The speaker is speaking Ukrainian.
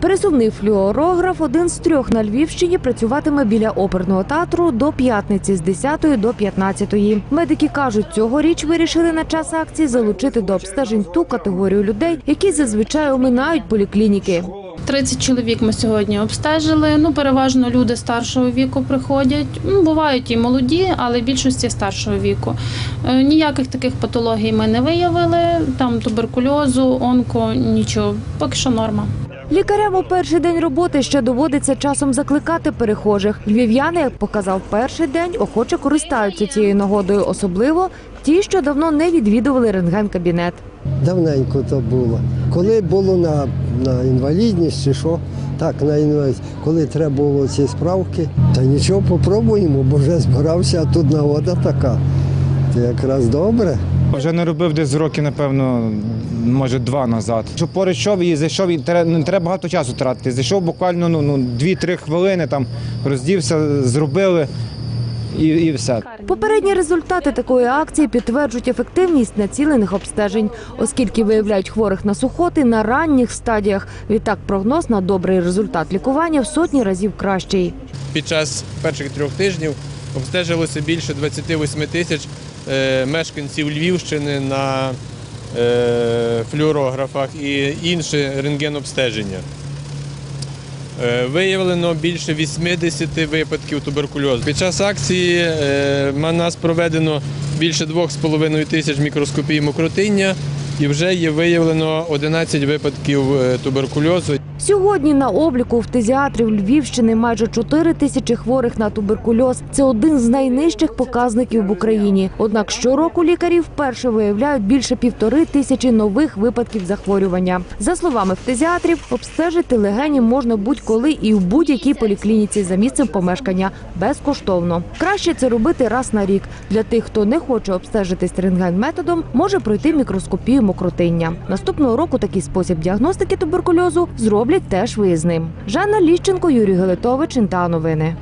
Пересувний флюорограф один з трьох на Львівщині працюватиме біля оперного театру до п'ятниці з 10 до 15. Медики кажуть, цьогоріч вирішили на час акції залучити до обстежень ту категорію людей, які зазвичай оминають поліклініки. 30 чоловік ми сьогодні обстежили. Ну, переважно люди старшого віку приходять. Ну, бувають і молоді, але більшості старшого віку. Е, Ніяких таких патологій ми не виявили. Там туберкульозу, онко, нічого. Поки що норма. Лікарям у перший день роботи ще доводиться часом закликати перехожих. Львів'яни, як показав перший день, охоче користаються цією нагодою, особливо ті, що давно не відвідували рентген-кабінет. Давненько то було. Коли було на, на інвалідність чи що, так, на інвалідність, коли треба було ці справки, та нічого попробуємо, бо вже збирався, а тут нагода така. То якраз добре. Вже не робив десь роки, напевно, може два назад. Що поруч йшов і зайшов, і не треба багато часу тратити. Зайшов буквально ну, ну, 2-3 хвилини, там роздівся, зробили і, і все. Попередні результати такої акції підтверджують ефективність націлених обстежень, оскільки виявляють хворих на сухоти на ранніх стадіях. Відтак прогноз на добрий результат лікування в сотні разів кращий. Під час перших трьох тижнів обстежилося більше 28 тисяч е, мешканців Львівщини на е, флюорографах і інше рентгенобстеження. Е, Виявлено більше 80 випадків туберкульозу. Під час акції е, на нас проведено більше 2,5 тисяч мікроскопій мокротиння і вже є виявлено 11 випадків е, туберкульозу. Сьогодні на обліку у фтизіатрів Львівщини майже 4 тисячі хворих на туберкульоз. Це один з найнижчих показників в Україні. Однак щороку лікарі вперше виявляють більше півтори тисячі нових випадків захворювання. За словами фтизіатрів, обстежити легені можна будь-коли і в будь-якій поліклініці за місцем помешкання безкоштовно. Краще це робити раз на рік. Для тих, хто не хоче обстежитись рентген-методом, може пройти мікроскопію мокротиння. Наступного року такий спосіб діагностики туберкульозу зроблять теж виїзним. Жанна Ліщенко, Юрій Гелетович, Інта новини.